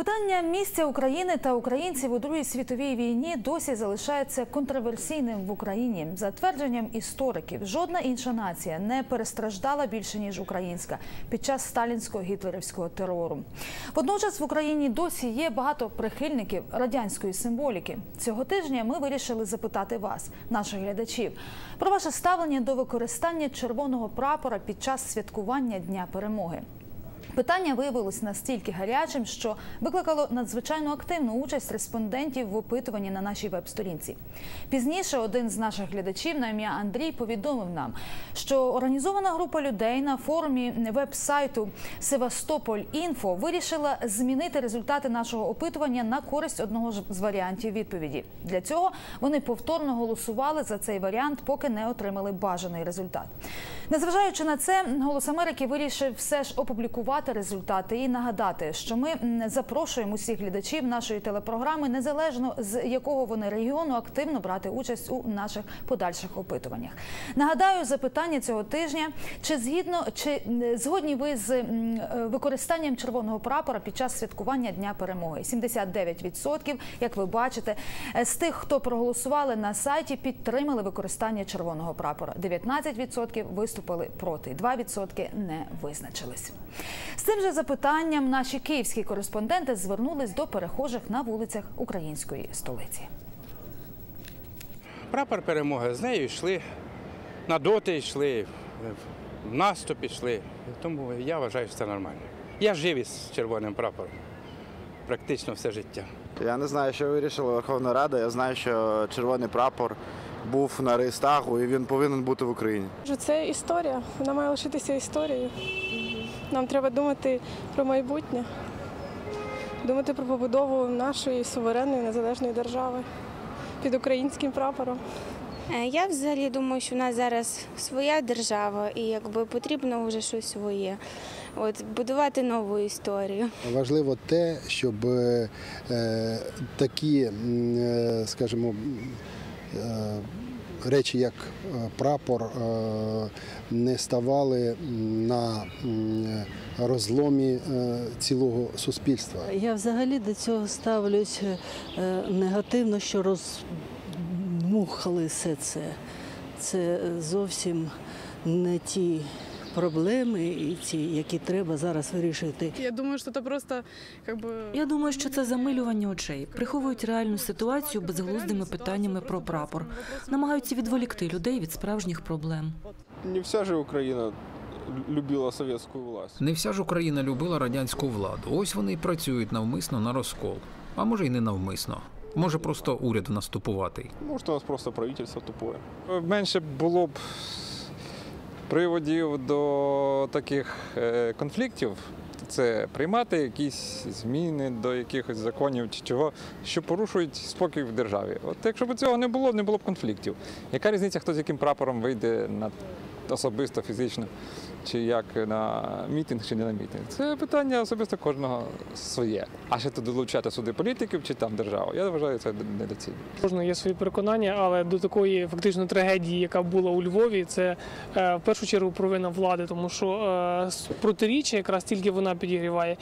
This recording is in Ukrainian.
Питання місця України та українців у Другій світовій війні досі залишається контроверсійним в Україні. За твердженням істориків, жодна інша нація не перестраждала більше ніж українська під час сталінського гітлерівського терору. Водночас в Україні досі є багато прихильників радянської символіки. Цього тижня ми вирішили запитати вас, наших глядачів, про ваше ставлення до використання червоного прапора під час святкування Дня перемоги. Питання виявилось настільки гарячим, що викликало надзвичайно активну участь респондентів в опитуванні на нашій веб-сторінці. Пізніше один з наших глядачів на ім'я Андрій повідомив нам, що організована група людей на форумі веб-сайту Севастополь Інфо вирішила змінити результати нашого опитування на користь одного з варіантів відповіді. Для цього вони повторно голосували за цей варіант, поки не отримали бажаний результат. Незважаючи на це, голос Америки вирішив все ж опублікувати результати і нагадати, що ми запрошуємо усіх глядачів нашої телепрограми, незалежно з якого вони регіону, активно брати участь у наших подальших опитуваннях. Нагадаю, запитання цього тижня: чи згідно чи згодні ви з е, використанням червоного прапора під час святкування Дня перемоги? 79%, як ви бачите, е, з тих, хто проголосували на сайті, підтримали використання червоного прапора. 19% виступили проти, 2% не визначились. З цим же запитанням наші київські кореспонденти звернулись до перехожих на вулицях української столиці. Прапор перемоги з нею йшли, на доти йшли, в наступ йшли. Тому я вважаю, що це нормально. Я жив із червоним прапором практично все життя. Я не знаю, що вирішила Верховна Рада. Я знаю, що червоний прапор був на Рейстагу і він повинен бути в Україні. Це історія, вона має лишитися історією. Нам треба думати про майбутнє, думати про побудову нашої суверенної незалежної держави під українським прапором. Е, Я взагалі думаю, що в нас зараз своя держава, і якби потрібно вже щось своє. От будувати нову історію. Важливо те, щоб е, такі, е, скажімо, е, речі, як е, прапор, е, не ставали на розломі е, цілого суспільства. Я взагалі до цього ставлюсь негативно, що розмухали все це. Це зовсім не ті проблеми, і ті, які треба зараз вирішити. Я думаю, що це просто як би, Я думаю, що це замилювання очей, приховують реальну ситуацію безглуздими питаннями про прапор, намагаються відволікти людей від справжніх проблем. Не вся же Україна любила совєтську власть. Не вся ж Україна любила радянську владу. Ось вони й працюють навмисно на розкол. А може й не навмисно. Може, просто уряд в нас тупуватий. Може, у нас просто правительство тупое. Менше було б приводів до таких е, конфліктів. Це приймати якісь зміни до якихось законів чи чого, що порушують спокій в державі. От якщо б цього не було, не було б конфліктів. Яка різниця, хто з яким прапором вийде на особисто, фізично, чи як на мітинг, чи не на мітинг? Це питання особисто кожного своє. А ще тут долучати сюди політиків чи там державу, я вважаю це недоцільно. Кожного є свої переконання, але до такої фактично трагедії, яка була у Львові, це е, в першу чергу провина влади, тому що е, протиріччя якраз тільки вона підігріває.